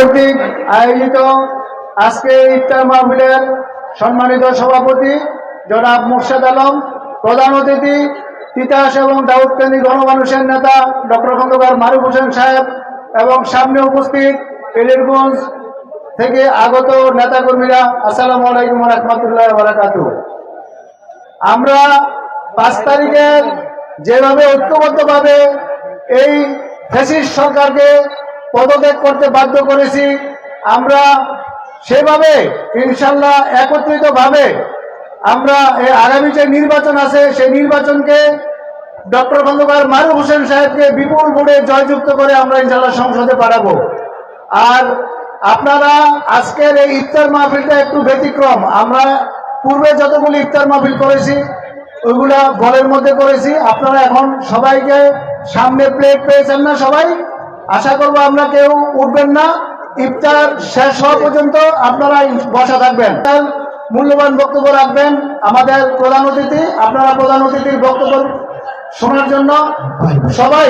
কর্তৃক আয়োজিত আজকে ইফতার মাহফিলের সম্মানিত সভাপতি জনাব মুর্শেদ আলম, প্রধান অতিথি তিতাস এবং দাউদকান্দি গণমানুষের নেতা ডক্টর খন্দকার মারুফ হোসেন সাহেব এবং সামনে উপস্থিত এলিরগঞ্জ থেকে আগত নেতাকর্মীরা, আসসালামু আলাইকুম রহমতুল্লাহ বারাকাতু আমরা পাঁচ তারিখের যেভাবে ঐক্যবদ্ধভাবে এই ফ্যাসিস্ট সরকারকে পদত্যাগ করতে বাধ্য করেছি। আমরা সেভাবে ইনশাল্লাহ একত্রিতভাবে আমরা এই আগামী যে নির্বাচন আছে, সেই নির্বাচনকে ডক্টর খন্দকার মারুফ হোসেন সাহেবকে বিপুল ভোটে জয়যুক্ত করে আমরা ইনশাল্লাহ সংসদে পাঠাবো। আর আপনারা আজকের এই ইফতার মাহফিলটা একটু ব্যতিক্রম। আমরা পূর্বে যতগুলি ইফতার মাহফিল করেছি, ওইগুলা ঘরের মধ্যে করেছি। আপনারা এখন সবাইকে সামনে প্লেট পেয়েছেন না সবাই? আশা করব আমরা কেউ উঠবেন না। ইফতার শেষ হওয়া পর্যন্ত আপনারা বসা থাকবেন। মূল্যবান বক্তব্য রাখবেন আমাদের প্রধান অতিথি আপনারা প্রধান অতিথির বক্তব্য শোনার জন্য। সবাই